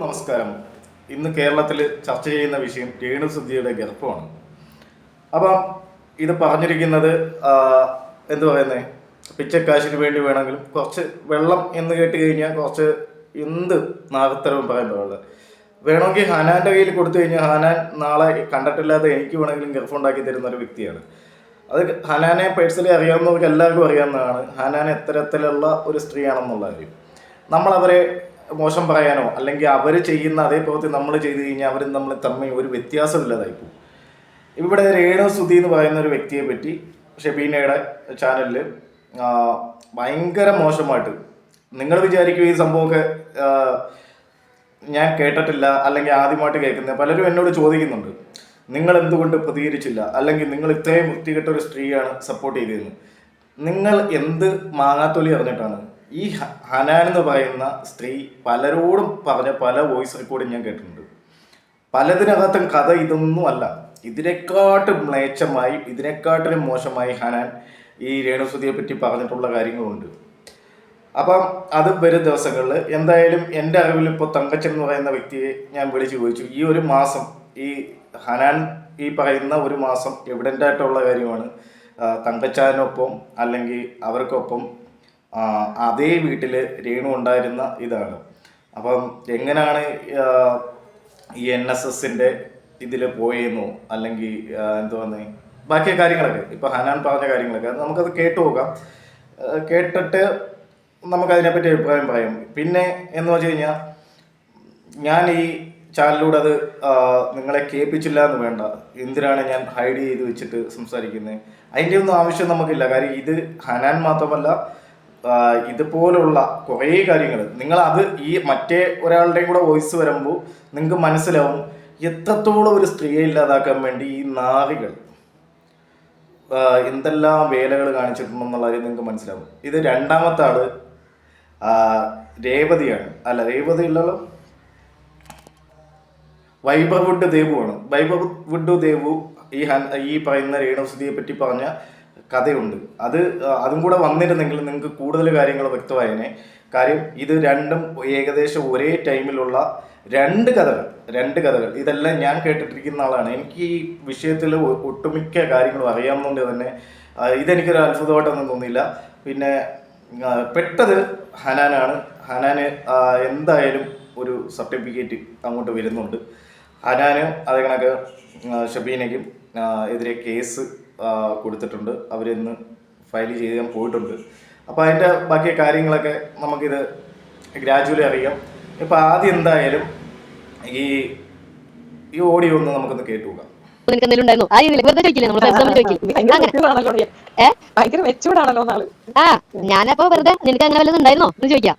നമസ്കാരം. ഇന്ന് കേരളത്തിൽ ചർച്ച ചെയ്യുന്ന വിഷയം രേണു സുദ്ധിയുടെ ഗർഭമാണ്. അപ്പം ഇത് പറഞ്ഞിരിക്കുന്നത് എന്ത് പറയുന്നത് പിച്ചക്കാശിന് വേണ്ടി വേണമെങ്കിലും കുറച്ച് വെള്ളം എന്ന് കേട്ട് കഴിഞ്ഞാൽ കുറച്ച് എന്ത് നാഗത്തരവും പറയാൻ പാടില്ല വേണമെങ്കിൽ ഹനാന്റെ കയ്യിൽ കൊടുത്തു കഴിഞ്ഞാൽ ഹനാൻ നാളെ കണ്ടിട്ടില്ലാത്ത എനിക്ക് വേണമെങ്കിലും ഗർഭം ഉണ്ടാക്കി തരുന്ന ഒരു വ്യക്തിയാണ്. അത് ഹനാനെ പേഴ്സണലി അറിയാവുന്നവർക്ക് എല്ലാവർക്കും അറിയാവുന്നതാണ്. ഹനാൻ എത്തരത്തിലുള്ള ഒരു സ്ത്രീയാണെന്നുള്ള കാര്യം. നമ്മളവരെ മോശം പറയാനോ അല്ലെങ്കിൽ അവർ ചെയ്യുന്ന അതേ പ്രവൃത്തി നമ്മൾ ചെയ്തു കഴിഞ്ഞാൽ അവരും നമ്മൾ തമ്മിൽ ഒരു വ്യത്യാസമില്ലാതായി പോകും ഇവിടെ രേണു സുധി എന്ന് പറയുന്ന ഒരു വ്യക്തിയെ പറ്റി ഷെബീനയുടെ ചാനലിൽ ഭയങ്കര മോശമായിട്ട് നിങ്ങൾ വിചാരിക്കും ഈ സംഭവമൊക്കെ ഞാൻ കേട്ടിട്ടില്ല അല്ലെങ്കിൽ ആദ്യമായിട്ട് കേൾക്കുന്നത് പലരും എന്നോട് ചോദിക്കുന്നുണ്ട് നിങ്ങൾ എന്തുകൊണ്ട് പ്രതികരിച്ചില്ല? അല്ലെങ്കിൽ നിങ്ങൾ ഇത്രയും വൃത്തികെട്ട ഒരു സ്ത്രീയാണ് സപ്പോർട്ട് ചെയ്തിരുന്നത് നിങ്ങൾ എന്ത് മാങ്ങാത്തൊലി അറിഞ്ഞിട്ടാണ് ഈ ഹനാൻ എന്ന് പറയുന്ന സ്ത്രീ പലരോടും പറഞ്ഞ പല വോയിസ് റെക്കോർഡും ഞാൻ കേട്ടിട്ടുണ്ട്. പലതിനകത്തും കഥ ഇതൊന്നും അല്ല. ഇതിനെക്കാട്ടും മ്ലേച്ഛമായി ഇതിനെക്കാട്ടിലും മോശമായി ഹനാൻ ഈ രേണുസുതിയെ പറ്റി പറഞ്ഞിട്ടുള്ള കാര്യങ്ങളുണ്ട്. അപ്പം അത് വരും ദിവസങ്ങളിൽ. എന്തായാലും എന്റെ അറിവിൽ ഇപ്പോൾ തങ്കച്ചൻ എന്ന് പറയുന്ന വ്യക്തിയെ ഞാൻ വിളിച്ചു ചോദിച്ചു. ഈ ഒരു മാസം ഈ ഹനാൻ ഈ പറയുന്ന ഒരു മാസം എവിഡന്റ് ആയിട്ടുള്ള കാര്യമാണ്. തങ്കച്ചാനൊപ്പം അല്ലെങ്കിൽ അവർക്കൊപ്പം അതേ വീട്ടിൽ രേണു ഉണ്ടായിരുന്ന ഇതാണ്. അപ്പം എങ്ങനെയാണ് ഈ എൻ എസ് എസിന്റെ ഇതിൽ പോയെന്നോ അല്ലെങ്കിൽ എന്തുവാന്ന് ബാക്കി കാര്യങ്ങളൊക്കെ ഇപ്പൊ ഹനാൻ പറഞ്ഞ കാര്യങ്ങളൊക്കെ നമുക്കത് കേട്ടു പോകാം. കേട്ടിട്ട് നമുക്കതിനെപ്പറ്റി അഭിപ്രായം പറയാം. പിന്നെ എന്ന് വെച്ച് കഴിഞ്ഞാൽ ഞാൻ ഈ ചാനലിലൂടെ അത് നിങ്ങളെ കേൾപ്പിച്ചില്ല എന്ന് വേണ്ട. എന്തിനാണ് ഞാൻ ഹൈഡ് ചെയ്ത് വെച്ചിട്ട് സംസാരിക്കുന്നത് അതിന്റെ ഒന്നും ആവശ്യം നമുക്കില്ല. കാര്യം ഇത് ഹനാൻ മാത്രമല്ല ഇതുപോലുള്ള കുറേ കാര്യങ്ങൾ നിങ്ങൾ അത് ഈ മറ്റേ ഒരാളുടെയും കൂടെ വോയിസ് വരുമ്പോൾ നിങ്ങൾക്ക് മനസ്സിലാവും എത്രത്തോളം ഒരു സ്ത്രീയെ ഇല്ലാതാക്കാൻ വേണ്ടി ഈ നാറികൾ എന്തെല്ലാം വേലകൾ കാണിച്ചിട്ടുണ്ടെന്നുള്ള കാര്യം നിങ്ങൾക്ക് മനസ്സിലാവും. ഇത് രണ്ടാമത്തെ ആൾ രേവതിയാണ്. അല്ല രേവതി ഇല്ലല്ലോ. വൈഭവുഡ് ദേവുവാണ്. വൈഭവുഡ് ദേവു ഈ ഈ പറയുന്ന രേണുസുതിയെ പറ്റി പറഞ്ഞ കഥയുണ്ട്. അത് അതും കൂടെ വന്നിരുന്നെങ്കിൽ നിങ്ങൾക്ക് കൂടുതൽ കാര്യങ്ങൾ വ്യക്തമായേനെ. കാര്യം ഇത് രണ്ടും ഏകദേശം ഒരേ ടൈമിലുള്ള രണ്ട് കഥകൾ രണ്ട് കഥകൾ. ഇതെല്ലാം ഞാൻ കേട്ടിട്ടിരിക്കുന്ന ആളാണ്. എനിക്ക് ഈ വിഷയത്തിൽ ഒട്ടുമിക്ക കാര്യങ്ങളും അറിയാവുന്നതുകൊണ്ട് തന്നെ ഇതെനിക്കൊരു അത്ഭുതമായിട്ടൊന്നും തോന്നിയില്ല. പിന്നെ പെട്ടത് ഹനാനാണ്. ഹനാന് എന്തായാലും ഒരു സർട്ടിഫിക്കറ്റ് അങ്ങോട്ട് വരുന്നുണ്ട്. ഹനാന് അതേ കണക്ക് ഷബീനയ്ക്കും എതിരെ കേസ് കൊടുത്തിട്ടുണ്ട്. അവരിന്ന് ഫയൽ ചെയ്ത് ഞാൻ പോയിട്ടുണ്ട്. അപ്പോൾ അതിന്റെ ബാക്കി കാര്യങ്ങളൊക്കെ നമുക്കിത് ഗ്രാജുവലി അറിയാം. ഇപ്പോൾ ആദ്യം എന്തായാലും ഈ ഈ ഓഡിയോ ഒന്ന് നമുക്കൊന്ന് കേട്ടു നോക്കാം. നിനക്ക് എന്തെങ്കിലും ഉണ്ടായിരുന്നു ആ രീതിയിൽ. വെറുതെ ചോദിക്കില്ലേ നമ്മൾ ഫ്രണ്ട്സ് തമ്മിൽ ചോദിക്കില്ലേ? ഭയങ്കര അങ്ങനെ. മെച്ചൂർഡാണല്ലോ നീ. ഏ? ഭയങ്കര മെച്ചൂർഡാണല്ലോ നാൾ ആ ഞാനപ്പോ വെറുതെ നിനക്ക് അങ്ങനെ വല്ലതും ഉണ്ടായിരുന്നോ? എന്ന് ചോദിക്കാം.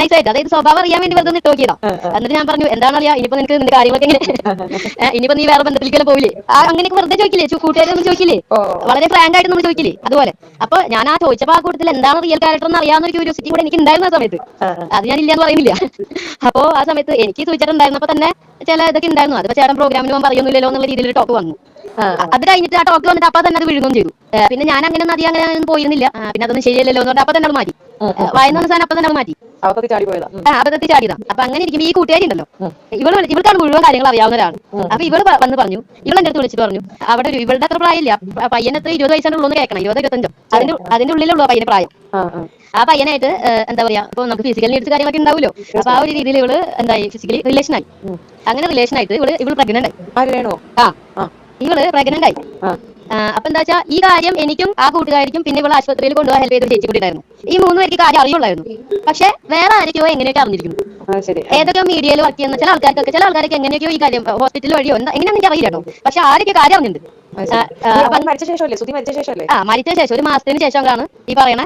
നൈസ് ആയിട്ട് അതായത് സ്വഭാവം അറിയാൻ വേണ്ടി വെറുതെ ഒന്ന് ചെയ്തോ നോക്കിയതാ എന്നിട്ട് ഞാൻ പറഞ്ഞു എന്താണ് അറിയാ ഇനിയിപ്പോ നിനക്ക് നിന്റെ കാര്യങ്ങളൊക്കെ എങ്ങനെ? ഇനിയിപ്പോ നീ വേറെ ബന്ധത്തിലേക്കല്ലേ പോയില്ലേ ആ അങ്ങനെ വെറുതെ ചോദിക്കില്ലേ? കൂട്ടുകാരൊന്നും ചോദിക്കില്ലേ? വളരെ ഫ്രാങ്ക് ആയിട്ട് നമ്മൾ ചോദിക്കില്ലേ? അതുപോലെ. അപ്പൊ ഞാൻ ആ ചോദിച്ചപ്പോ ആ കൂട്ടത്തിൽ എന്താണ് റിയൽ ക്യാരക്ടർ എന്ന് അറിയാവുന്ന ഒരു ക്യൂരിയോസിറ്റി കൂടെ എനിക്ക് ഉണ്ടായിരുന്ന ആ സമയത്ത് അത് ഞാൻ ഇല്ലാന്ന് പറയുന്നില്ല. അപ്പോ ആ സമയത്ത് എനിക്ക് ചോദിച്ചിട്ടുണ്ടായിരുന്നപ്പോ തന്നെ ചില ഇതൊക്കെ ഉണ്ടായിരുന്നു. അത് ചേട്ടൻ പ്രോഗ്രാമിന് പോകാൻ പറയുന്നില്ലല്ലോ എന്നുള്ള രീതിയിൽ ടോക്ക് വന്നു. അത് കഴിഞ്ഞിട്ട് ആ ടോക്ക് വന്നിട്ട് അപ്പൊ തന്നെ അത് വിഴുങ്ങും ചെയ്തു. പിന്നെ ഞാൻ അങ്ങനെ ഒന്നും അധികം അങ്ങനെ ഒന്നും പോയിരുന്നില്ല. പിന്നെ അതൊന്നും ശരിയല്ലല്ലോ എന്ന് പറഞ്ഞാൽ അപ്പൊ തന്നെ അത് മാറ്റി. വായന സാധനം അപ്പൊ തന്നെ മാറ്റി. അവപ്പത്തി ചാടി പോയതാ അബദ്ധത്തിൽ ചാടിയതാ. അപ്പൊ അങ്ങനെ ഇരിക്കുമ്പോ ഈ കൂട്ടുകാരി ഉണ്ടല്ലോ ഇവൾ വിളി- ഇവൾക്കാണ് മുഴുവൻ കാര്യങ്ങൾ അറിയാവുന്നവരാണ് അപ്പൊ ഇവൾ വന്ന് പറഞ്ഞു ഇവൾ എന്റെ അടുത്ത് വിളിച്ചിട്ട് പറഞ്ഞു അവിടെ ഇവളുടെ അത്ര പ്രായമില്ല. പ- പയ്യന് എത്ര ഇരുപത് വയസ്സിന്റെ ഉള്ളൂ എന്ന് കേൾക്കണം. ഇരുപത് ഇരുപത്തഞ്ചോ. അതിന്റെ അതിന്റെ ഉള്ളിലുള്ളൂ പയ്യന് പ്രായം. ആ, പയ്യനായിട്ട് എന്താ പറയാ ഇപ്പൊ നമുക്ക് ഫിസിക്കൽ നീഡ്സ് കാര്യങ്ങളൊക്കെ ഉണ്ടാവുമല്ലോ. അപ്പൊ ആ ഒരു രീതിയിൽ ഇവൾ എന്തായി ഫിസിക്കലി റിലേഷൻ ആയി. അങ്ങനെ റിലേഷൻ ആയിട്ട് ഇവൾ ഇവൾ പ്രഗ്നന്റ് ആയി. ആ. ഇവൾ പ്രഗ്നന്റ് ആയി. അപ്പൊ എന്താ വെച്ചാ ഈ കാര്യം എനിക്കും ആ കൂട്ടുകാരിക്കും പിന്നെ ഇവിടെ ആശുപത്രിയിൽ കൊണ്ടുപോകാൻ ഹെൽപ്പ് ചെയ്ത് ചേച്ചി കൂട്ടിയിട്ടായിരുന്നു ഈ മൂന്ന് പേർക്ക് കാര്യം അറിയുള്ളായിരുന്നു. പക്ഷെ വേറെ ആരൊക്കെയോ എങ്ങനെയൊക്കെ അറിഞ്ഞിരിക്കുന്നു ഏതൊക്കെ മീഡിയയിൽ വർക്ക് ചെയ്യുന്ന ചില ആൾക്കാർക്കൊക്കെ ചില ആൾക്കാരൊക്കെ എങ്ങനെയൊക്കെയോ ഈ കാര്യം ഹോസ്പിറ്റൽ വഴിയോ എന്താ എങ്ങനെയാണെന്ന് എനിക്ക് അറിയില്ലോ പക്ഷെ ആരൊക്കെ കാര്യം അറിഞ്ഞിട്ടുണ്ട്. മരിച്ച ശേഷം ഒരു മാസത്തിന് ശേഷമാണ് ഈ പറയണ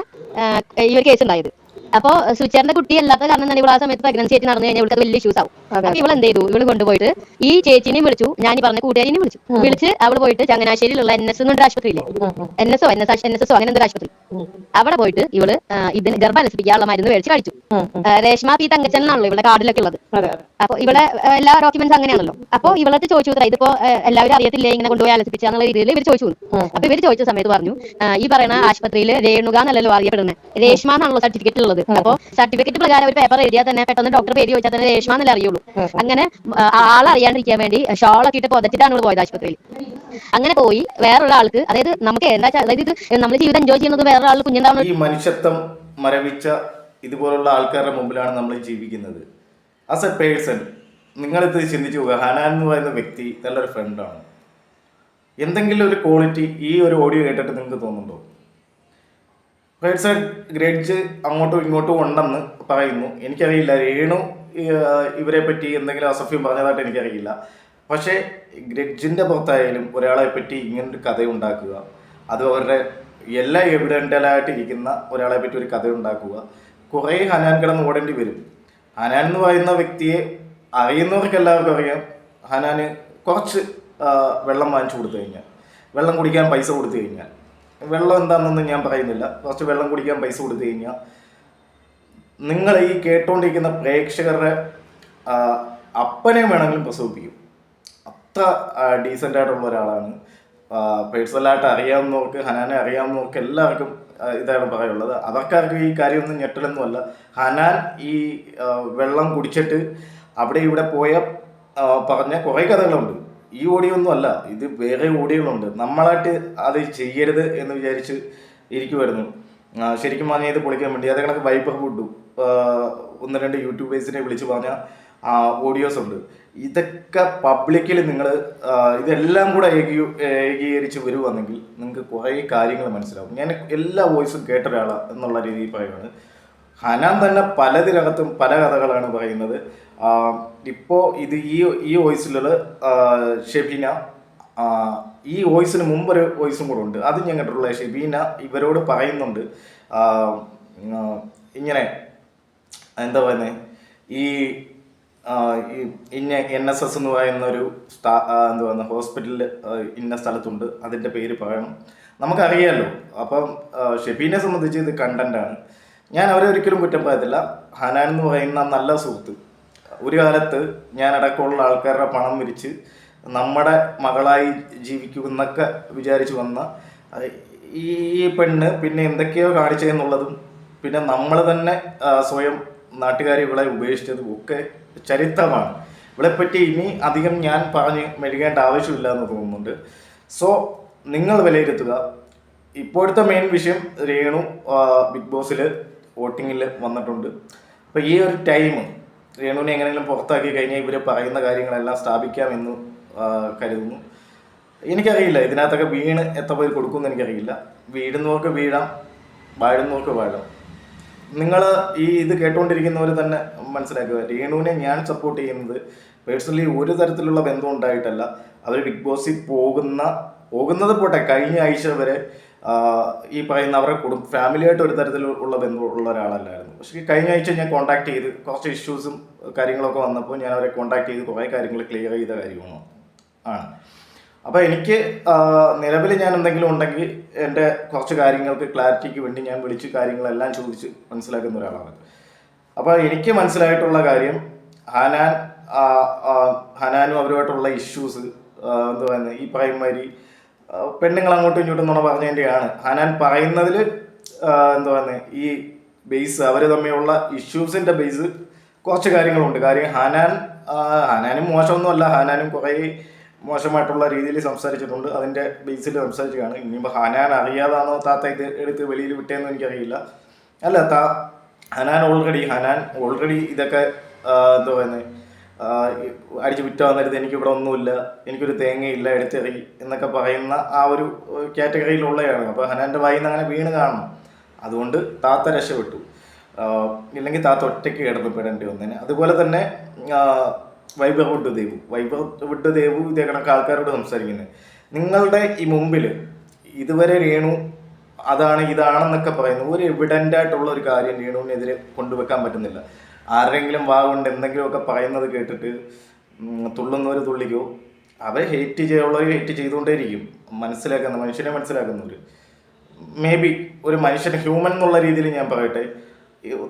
ഈ ഒരു കേസ് ഉണ്ടായത്. അപ്പോ സുചേറിന്റെ കുട്ടി അല്ലാത്ത കാരണം തന്നെ ഇവിടെ ആ സമയത്ത് പ്രഗ്നൻസി ആയിട്ട് നടന്നു കഴിഞ്ഞാൽ ഇവൾക്ക് വലിയ ഇഷ്യൂസ് ആവും. അപ്പൊ ഇവൾ എന്ത് ചെയ്തു? ഇവൾ കൊണ്ടുപോയിട്ട് ഈ ചേച്ചിനെയും വിളിച്ചു ഞാൻ ഈ പറഞ്ഞ കൂട്ടുകാരിനെയും വിളിച്ചു. വിളിച്ച് അവൾ പോയിട്ട് ചങ്ങനാശ്ശേരിയിലുള്ള എൻ എസ് എന്നൊരു ആശുപത്രിയില്ലേ N S O N S N S S അങ്ങനെ എന്തൊരു ആശുപത്രി. അവിടെ പോയിട്ട് ഇവൾ ഇതിന് ഗർഭം അലസിപ്പിക്കാനുള്ള മരുന്ന് മേടിച്ച് കഴിച്ചു. രേഷ്മ പി തങ്കച്ചൻ ആണല്ലോ ഇവിടെ കാർഡിലൊക്കെ ഉള്ളത്. അപ്പൊ ഇവിടെ എല്ലാ ഡോക്യുമെന്റ്സ് അങ്ങനെയാണല്ലോ. അപ്പൊ ഇവളത്ത് ചോദിച്ചു "ഇത്ര ഇതിപ്പോ എല്ലാവരും അറിയത്തില്ലേ ഇങ്ങനെ കൊണ്ടുപോയി അലസിപ്പിച്ചാന്നുള്ള രീതിയിൽ ഇവർ ചോദിച്ചു അപ്പൊ ഇവർ ചോദിച്ച സമയത്ത് പറഞ്ഞു ഈ പറയുന്ന ആശുപത്രിയിൽ രേണുക എന്നല്ലല്ലോ അറിയപ്പെടുന്നത് രേഷ്മ എന്നാണല്ലോ സർട്ടിഫിക്കറ്റ് ഉള്ളത്. അപ്പൊ സർട്ടിഫിക്കറ്റ് പ്രകാരം ഒരു പേപ്പർ എഴുതിയാൽ തന്നെ പെട്ടെന്ന് ഡോക്ടർ പേര് ചോദിച്ചാൽ തന്നെ രേഷ്മ എന്നല്ലേ അറിയുള്ളൂ. അങ്ങനെ ആളറിയാണ്ടിരിക്കാൻ വേണ്ടി ഷോളൊക്കെ ഇട്ട് പുതച്ചിട്ടാണ് നമ്മൾ പോയത് ആശുപത്രിയിൽ. അങ്ങനെ പോയി വേറൊരു ആൾക്ക് അതായത് നമുക്ക് എന്താ അതായത് നമ്മൾ ജീവിതം എൻജോയ് ചെയ്യുന്നത് വേറെ ആൾ ഈ മനുഷ്യത്വം മരവിച്ച ഇതുപോലുള്ള ആൾക്കാരുടെ മുമ്പിലാണ് നമ്മൾ ജീവിക്കുന്നത്. ആസ് എ പേഴ്സൺ നിങ്ങളിത് ചിന്തിച്ചു പോകുക ഹനാൻ എന്ന് പറയുന്ന വ്യക്തി നല്ലൊരു ഫ്രണ്ടാണ് എന്തെങ്കിലും ഒരു ക്വാളിറ്റി ഈ ഒരു ഓഡിയോ കേട്ടിട്ട് നിങ്ങൾക്ക് തോന്നുന്നുണ്ടോ? പേഴ്സൺ ഗ്രേഡ്ജ് അങ്ങോട്ടും ഇങ്ങോട്ടും ഉണ്ടെന്ന് പറയുന്നു. എനിക്കറിയില്ല. രേണു ഇവരെ പറ്റി എന്തെങ്കിലും അസഭ്യം പറഞ്ഞതായിട്ട് എനിക്കറിയില്ല. പക്ഷേ ഗ്രഡ്ജിന്റെ പുറത്തായാലും ഒരാളെ പറ്റി ഇങ്ങനൊരു കഥ ഉണ്ടാക്കുക അത് അവരുടെ എല്ലാ എവിഡന്റലായിട്ടിരിക്കുന്ന ഒരാളെ പറ്റി ഒരു കഥ ഉണ്ടാക്കുക കുറേ ഹനാൻ കിടന്ന് ഓടേണ്ടി വരും. ഹനാൻ എന്ന് പറയുന്ന വ്യക്തിയെ അറിയുന്നവർക്ക് എല്ലാവർക്കും അറിയാം. ഹനാന് കുറച്ച് വെള്ളം വാങ്ങിച്ചു കൊടുത്തു കഴിഞ്ഞാൽ. വെള്ളം കുടിക്കാൻ പൈസ കൊടുത്തു കഴിഞ്ഞാൽ. വെള്ളം എന്താണെന്നൊന്നും ഞാൻ പറയുന്നില്ല. കുറച്ച് വെള്ളം കുടിക്കാൻ പൈസ കൊടുത്തു കഴിഞ്ഞാൽ നിങ്ങൾ ഈ കേട്ടോണ്ടിരിക്കുന്ന പ്രേക്ഷകരുടെ അപ്പനെ വേണമെങ്കിലും പ്രസവിപ്പിക്കും. അത്ര ഡീസന്റ് ആയിട്ടുള്ള ഒരാളാണ്. പേഴ്സണലായിട്ട് അറിയാവുന്നവർക്ക് ഹനാനെ അറിയാവുന്നവർക്ക് എല്ലാവർക്കും ഇതാണ് പറയുള്ളത് അവർക്കാർക്കും ഈ കാര്യമൊന്നും ഞെട്ടലൊന്നുമല്ല. ഹനാൻ ഈ വെള്ളം കുടിച്ചിട്ട് അവിടെ ഇവിടെ പോയ പറഞ്ഞ കുറേ കഥകളുണ്ട്. ഈ ഓഡിയോ ഒന്നും അല്ല ഇത് വേറെ ഓഡിയോകളുണ്ട് നമ്മളായിട്ട് അത് ചെയ്യരുത് എന്ന് വിചാരിച്ച് ഇരിക്കുമായിരുന്നു ശരിക്കും പറഞ്ഞാൽ ഇത് പൊളിക്കാൻ വേണ്ടി. അതേ കണക്ക് വൈബർ ഫുഡും ഒന്ന് രണ്ട് യൂട്യൂബേഴ്സിനെ വിളിച്ച് പറഞ്ഞ ഓഡിയോസ് ഉണ്ട്. ഇതൊക്കെ പബ്ലിക്കിൽ നിങ്ങൾ ഇതെല്ലാം കൂടെ ഏകീ- ഏകീകരിച്ച് വരുവാണെങ്കിൽ നിങ്ങൾക്ക് കുറേ കാര്യങ്ങൾ മനസ്സിലാവും. ഞാൻ എല്ലാ വോയിസും കേട്ട ഒരാളാണ് എന്നുള്ള രീതിയിൽ പറയുകയാണ് ഹനാൻ തന്നെ പലതിനകത്തും പല കഥകളാണ് പറയുന്നത്. ഇപ്പോൾ ഇത് ഈ ഈ വോയിസിലുള്ള ഷെബീന ഈ വോയിസിന് മുമ്പൊരു വോയിസും കൂടെ ഉണ്ട്. അത് ഞാൻ കണ്ടിട്ടുള്ള ഷെബീന ഇവരോട് പറയുന്നുണ്ട്. ഇങ്ങനെ എന്താ പറയുന്നത് ഈ ഇന്ന എൻ എസ് എസ് എന്ന് പറയുന്ന ഒരു സ്ഥാ എന്താ പറയുക ഹോസ്പിറ്റലിൽ ഇന്ന സ്ഥലത്തുണ്ട്. അതിന്റെ പേര് പറയണം. നമുക്കറിയാമല്ലോ അപ്പം ഷെബീനെ സംബന്ധിച്ച് ഇത് കണ്ടന്റാണ് ഞാൻ അവരെ ഒരിക്കലും കുറ്റം പറയത്തില്ല. ഹനാൻ എന്ന് പറയുന്ന നല്ല സുഹൃത്ത്. ഒരു കാലത്ത് ഞാൻ അടക്കമുള്ള ആൾക്കാരുടെ പണം വിരിച്ച് നമ്മുടെ മകളായി ജീവിക്കുമെന്നൊക്കെ വിചാരിച്ചു വന്ന ഈ പെണ്ണ് പിന്നെ എന്തൊക്കെയോ കാണിച്ചതെന്നുള്ളതും പിന്നെ നമ്മൾ തന്നെ സ്വയം നാട്ടുകാരെ ഇവളെ ഉപേക്ഷിച്ചതും ഒക്കെ ചരിത്രമാണ്. ഇവളെപ്പറ്റി ഇനി അധികം ഞാൻ പറഞ്ഞ് മെഴുകേണ്ട ആവശ്യമില്ല എന്ന് തോന്നുന്നുണ്ട്. സോ നിങ്ങൾ വിലയിരുത്തുക. ഇപ്പോഴത്തെ മെയിൻ വിഷയം രേണു ബിഗ് ബോസിൽ വോട്ടിങ്ങിൽ വന്നിട്ടുണ്ട്. അപ്പോൾ ഈ ഒരു ടൈം രേണുവിനെ എങ്ങനെയെങ്കിലും പുറത്താക്കി കഴിഞ്ഞാൽ ഇവർ പറയുന്ന കാര്യങ്ങളെല്ലാം സ്ഥാപിക്കാമെന്ന് കരുതുന്നു. എനിക്കറിയില്ല ഇതിനകത്തൊക്കെ വീണ് എത്ര പേര് കൊടുക്കുമെന്ന് എനിക്കറിയില്ല. വീഴുന്നവർക്ക് വീഴാം വാഴുന്നവർക്ക് വാഴാം. നിങ്ങൾ ഈ ഇത് കേട്ടുകൊണ്ടിരിക്കുന്നവർ തന്നെ മനസ്സിലാക്കുക രേണുവിനെ ഞാൻ സപ്പോർട്ട് ചെയ്യുന്നത് പേഴ്സണലി ഒരു തരത്തിലുള്ള ബന്ധം ഉണ്ടായിട്ടല്ല. അവർ ബിഗ് ബോസിൽ പോകുന്ന പോകുന്നത് പോട്ടെ കഴിഞ്ഞ ആഴ്ച വരെ ഈ പറയുന്ന അവരുടെ കുടുംബ ഫാമിലിയായിട്ട് ഒരു തരത്തിലുള്ള ബന്ധമുള്ള ഒരാളല്ലായിരുന്നു. പക്ഷേ കഴിഞ്ഞ ആഴ്ച ഞാൻ കോൺടാക്ട് ചെയ്ത് കുറച്ച് ഇഷ്യൂസും കാര്യങ്ങളൊക്കെ വന്നപ്പോൾ ഞാൻ അവരെ കോൺടാക്ട് ചെയ്ത് കുറേ കാര്യങ്ങൾ ക്ലിയർ ചെയ്ത കാര്യമാണ്. ആണ്. അപ്പോൾ എനിക്ക് നിലവിൽ ഞാൻ എന്തെങ്കിലും ഉണ്ടെങ്കിൽ എന്റെ കുറച്ച് കാര്യങ്ങൾക്ക് ക്ലാരിറ്റിക്ക് വേണ്ടി ഞാൻ വിളിച്ച് കാര്യങ്ങളെല്ലാം ചോദിച്ച് മനസ്സിലാക്കുന്ന ഒരാളാണ്. അപ്പോൾ എനിക്ക് മനസ്സിലായിട്ടുള്ള കാര്യം ഹനാൻ ഹനാനും അവരുമായിട്ടുള്ള ഇഷ്യൂസ് എന്താ പറയുന്നത് ഈ പറയുമാതിരി പെണ്ണുങ്ങൾ അങ്ങോട്ടും ഇങ്ങോട്ടും നുണ പറഞ്ഞതിന്റെയാണ്. ഹനാൻ പറയുന്നതിൽ എന്താ പറയുന്നത് ഈ ബേസ് അവർ തമ്മിലുള്ള ഇഷ്യൂസിന്റെ ബേസ് കുറച്ച് കാര്യങ്ങളുണ്ട്. കാര്യം ഹനാൻ ഹനാനും മോശമൊന്നുമല്ല. ഹനാനും കുറേ മോശമായിട്ടുള്ള രീതിയിൽ സംസാരിച്ചിട്ടുണ്ട്. അതിന്റെ ബേസിൽ സംസാരിച്ചതാണ് ഇനിയിപ്പോൾ ഹനാൻ അറിയാതാണോ താത്ത ഇത് എടുത്ത് വെളിയിൽ വിട്ടേന്ന് എനിക്കറിയില്ല. അല്ല താ ഹനാൻ ഓൾറെഡി ഹനാൻ ഓൾറെഡി ഇതൊക്കെ എന്താ പറയുന്നത് അടിച്ച് വിറ്റ വന്നിരുത് എനിക്കിവിടെ ഒന്നുമില്ല. എനിക്കൊരു തേങ്ങയില്ല എടുത്തെറി എന്നൊക്കെ പറയുന്ന ആ ഒരു കാറ്റഗറിയിലുള്ളതാണ് അപ്പോൾ ഹനാന്റെ വായിൽ നിന്ന് അങ്ങനെ വീണ് കാണണം. അതുകൊണ്ട് താത്ത രക്ഷപ്പെട്ടു. ഇല്ലെങ്കിൽ താത്ത ഒറ്റയ്ക്ക് കിടന്നപ്പെടേണ്ടി വന്നേനെ. അതുപോലെ തന്നെ വൈഭവട്ട് ദേവു വൈഭവട്ട് ദേവു ഇതേ കണക്ക് ആൾക്കാരോട് സംസാരിക്കുന്നത് നിങ്ങളുടെ ഈ മുമ്പിൽ ഇതുവരെ രേണു അതാണ് ഇതാണെന്നൊക്കെ പറയുന്നു. ഒരു എവിഡന്റ് ആയിട്ടുള്ള ഒരു കാര്യം രേണുവിനെതിരെ കൊണ്ടുവെക്കാൻ പറ്റുന്നില്ല. ആരുടെങ്കിലും വാ എന്തെങ്കിലുമൊക്കെ പറയുന്നത് കേട്ടിട്ട് തുള്ളുന്നവർ തുള്ളിക്കോ? അവരെ ഹേറ്റ് ചെയ്യുള്ളവർ ഹേറ്റ് ചെയ്തുകൊണ്ടേയിരിക്കും. മനസ്സിലാക്കുന്ന മനുഷ്യനെ മനസ്സിലാക്കുന്നവർ മേ ബി ഒരു മനുഷ്യൻ ഹ്യൂമൻ എന്നുള്ള രീതിയിൽ ഞാൻ പറയട്ടെ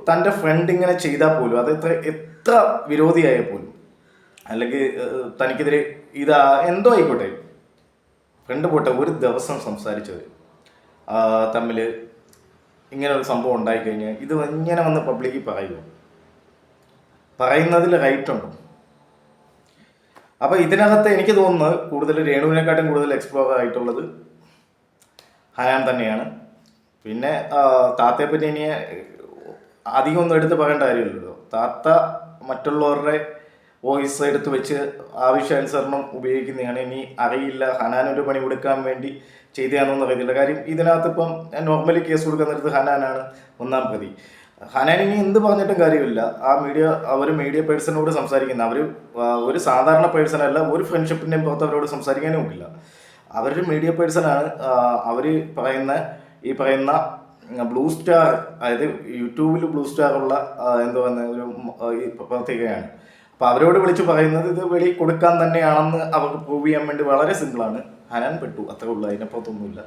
തന്റെ ഫ്രണ്ട് ഇങ്ങനെ ചെയ്താൽ പോലും അത് എത്ര എത്ര വിരോധിയായ പോലും അല്ലെങ്കിൽ തനിക്കെതിരെ ഇതാ എന്തോ ആയിക്കോട്ടെ ഫ്രണ്ട് പോട്ടെ ഒരു ദിവസം സംസാരിച്ചത് തമ്മിൽ ഇങ്ങനെ ഒരു സംഭവം ഉണ്ടായിക്കഴിഞ്ഞാൽ ഇത് ഇങ്ങനെ വന്ന് പബ്ലിക്കിൽ പറയുമോ പറയുന്നതിൽ റൈറ്റ് ഉണ്ടോ? അപ്പോൾ ഇതിനകത്ത് എനിക്ക് തോന്നുന്നത് കൂടുതൽ രേണുവിനെക്കാട്ടും കൂടുതൽ എക്സ്പ്ലോർ ആയിട്ടുള്ളത് ഹനാൻ തന്നെയാണ്. പിന്നെ താത്തയെപ്പറ്റി ഇനി അധികം ഒന്നും എടുത്ത് പറയേണ്ട കാര്യമില്ലല്ലോ. താത്ത മറ്റുള്ളവരുടെ വോയിസ് എടുത്ത് വെച്ച് ആവശ്യാനുസരണം ഉപയോഗിക്കുന്നതാണ്. ഇനി അറിയില്ല ഹനാനൊരു പണി കൊടുക്കാൻ വേണ്ടി ചെയ്തതാണെന്നൊന്നും അറിയത്തില്ല. കാര്യം ഇതിനകത്ത് ഇപ്പം നോർമലി കേസ് കൊടുക്കാൻ നേരത്ത് ഹനാനാണ് ഒന്നാം പ്രതി. ഹനാൻ ഇനി എന്ത് പറഞ്ഞിട്ടും കാര്യമില്ല. ആ മീഡിയ അവർ മീഡിയ പേഴ്സണോട് സംസാരിക്കുന്ന. അവർ ഒരു സാധാരണ പേഴ്സണല്ല ഒരു ഫ്രണ്ട്ഷിപ്പിന്റെയും പുറത്ത് അവരോട് സംസാരിക്കാനും ഇല്ല അവരൊരു മീഡിയ പേഴ്സണാണ് അവർ പറയുന്ന ഈ പറയുന്ന ബ്ലൂ സ്റ്റാർ അതായത് യൂട്യൂബിൽ ബ്ലൂ സ്റ്റാർ ഉള്ള എന്തോ ഒരു പ്രത്യേകയാണ് അപ്പോൾ അവരോട് വിളിച്ച് പറയുന്നത് ഇത് വെളി കൊടുക്കാൻ തന്നെയാണെന്ന് അവർക്ക് പ്രൂവ് ചെയ്യാൻ വേണ്ടി വളരെ സിമ്പിളാണ് ഹനാൻ പെട്ടു അത്രേ ഉള്ളൂ അതിനപ്പുറത്തൊന്നുമില്ല.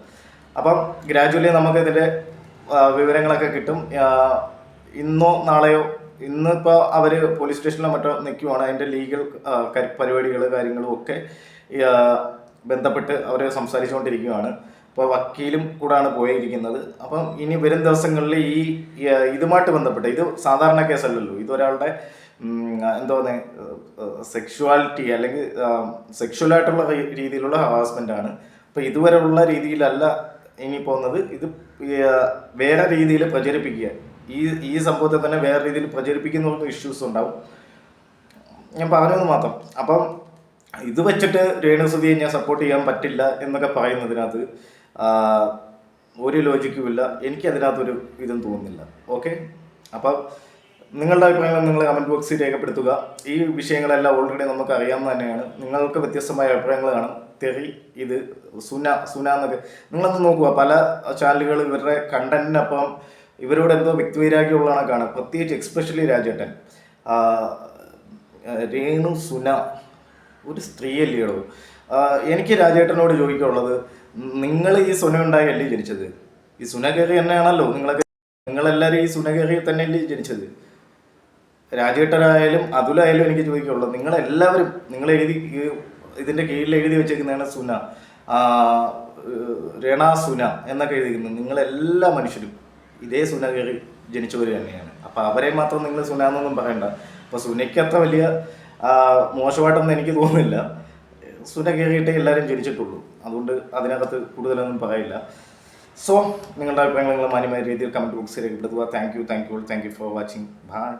അപ്പം ഗ്രാജുവലി നമുക്ക് ഇതിന്റെ വിവരങ്ങളൊക്കെ കിട്ടും. ഇന്നോ നാളെയോ ഇന്നിപ്പോൾ അവർ പോലീസ് സ്റ്റേഷനിലോ മറ്റോ നിൽക്കുവാണ് അതിന്റെ ലീഗൽ പരിപാടികൾ കാര്യങ്ങളും ഒക്കെ ബന്ധപ്പെട്ട് അവർ സംസാരിച്ചുകൊണ്ടിരിക്കുകയാണ്. ഇപ്പോൾ വക്കീലും കൂടാണ് പോയിരിക്കുന്നത്. അപ്പം ഇനി വരും ദിവസങ്ങളിൽ ഈ ഇതുമായിട്ട് ബന്ധപ്പെട്ട് ഇത് സാധാരണ കേസല്ലല്ലോ. ഇതൊരാളുടെ എന്തോ സെക്ഷുവാലിറ്റി അല്ലെങ്കിൽ സെക്ഷുവലായിട്ടുള്ള രീതിയിലുള്ള ഹറാസ്മെന്റ് ആണ് അപ്പോൾ ഇതുവരെയുള്ള രീതിയിലല്ല ഇനി പോകുന്നത്. ഇത് വേറെ രീതിയിൽ പ്രചരിപ്പിക്കുക. ഈ ഈ സംഭവത്തെ തന്നെ വേറെ രീതിയിൽ പ്രചരിപ്പിക്കുന്നവർക്ക് ഇഷ്യൂസ് ഉണ്ടാവും. ഞാൻ പറഞ്ഞത് മാത്രം. അപ്പം ഇത് വെച്ചിട്ട് രേണുസുതിയെ ഞാൻ സപ്പോർട്ട് ചെയ്യാൻ പറ്റില്ല എന്നൊക്കെ പറയുന്നതിനകത്ത് ഒരു ലോജിക്കും ഇല്ല. എനിക്ക് അതിനകത്തൊരു ഇതും തോന്നുന്നില്ല. ഓക്കെ അപ്പം നിങ്ങളുടെ അഭിപ്രായങ്ങൾ നിങ്ങൾ കമന്റ് ബോക്സിൽ രേഖപ്പെടുത്തുക. ഈ വിഷയങ്ങളെല്ലാം ഓൾറെഡി നമുക്ക് അറിയാവുന്ന തന്നെയാണ്. നിങ്ങൾക്ക് വ്യത്യസ്തമായ അഭിപ്രായങ്ങൾ കാണും. തെറി ഇത് സുന സുന എന്നൊക്കെ. നിങ്ങളൊന്ന് നോക്കുക. പല ചാനലുകൾ ഇവരുടെ കണ്ടന്റിനപ്പം ഇവരോട് എന്തോ വ്യക്തിവൈരാഗ്യമുള്ളതാണ് കാണുക പ്രത്യേകിച്ച് എക്സ്പെഷ്യലി രാജേട്ടൻ. രേണു സുന ഒരു സ്ത്രീയല്ലയോ? എനിക്ക് രാജേട്ടനോട് ചോദിക്കാനുള്ളത് നിങ്ങൾ ഈ സുന ഉണ്ടായല്ലേ ജനിച്ചത്? ഈ സുന തന്നെയാണല്ലോ നിങ്ങളൊക്കെ നിങ്ങളെല്ലാവരും ഈ സുന തന്നെയല്ലേ ജനിച്ചത്? രാജേട്ടനായാലും അതുലായാലും എനിക്ക് ചോദിക്കാനുള്ളത് നിങ്ങളെല്ലാവരും നിങ്ങൾ എഴുതി ഇതിന്റെ കീഴിൽ എഴുതി വെച്ചേക്കുന്നതാണ് സുന. രണ സുന എന്നൊക്കെ എഴുതിയിരിക്കുന്നത് നിങ്ങളെല്ലാ മനുഷ്യരും ഇതേ സുന കയറി ജനിച്ചവർ തന്നെയാണ്. അപ്പോൾ അവരെ മാത്രം നിങ്ങൾ സുന എന്നൊന്നും പറയണ്ട. അപ്പോൾ സുനയ്ക്ക് അത്ര വലിയ മോശമായിട്ടൊന്നും എനിക്ക് തോന്നുന്നില്ല. സുന കയറിയിട്ടേ എല്ലാവരും ജനിച്ചിട്ടുള്ളൂ. അതുകൊണ്ട് അതിനകത്ത് കൂടുതലൊന്നും പറയില്ല. സോ നിങ്ങളുടെ അഭിപ്രായങ്ങൾ നിങ്ങൾ മാന്യമായ രീതിയിൽ കമന്റ് ബോക്സിൽ രേഖപ്പെടുത്തുക. Thank you thank you thank you for watching bye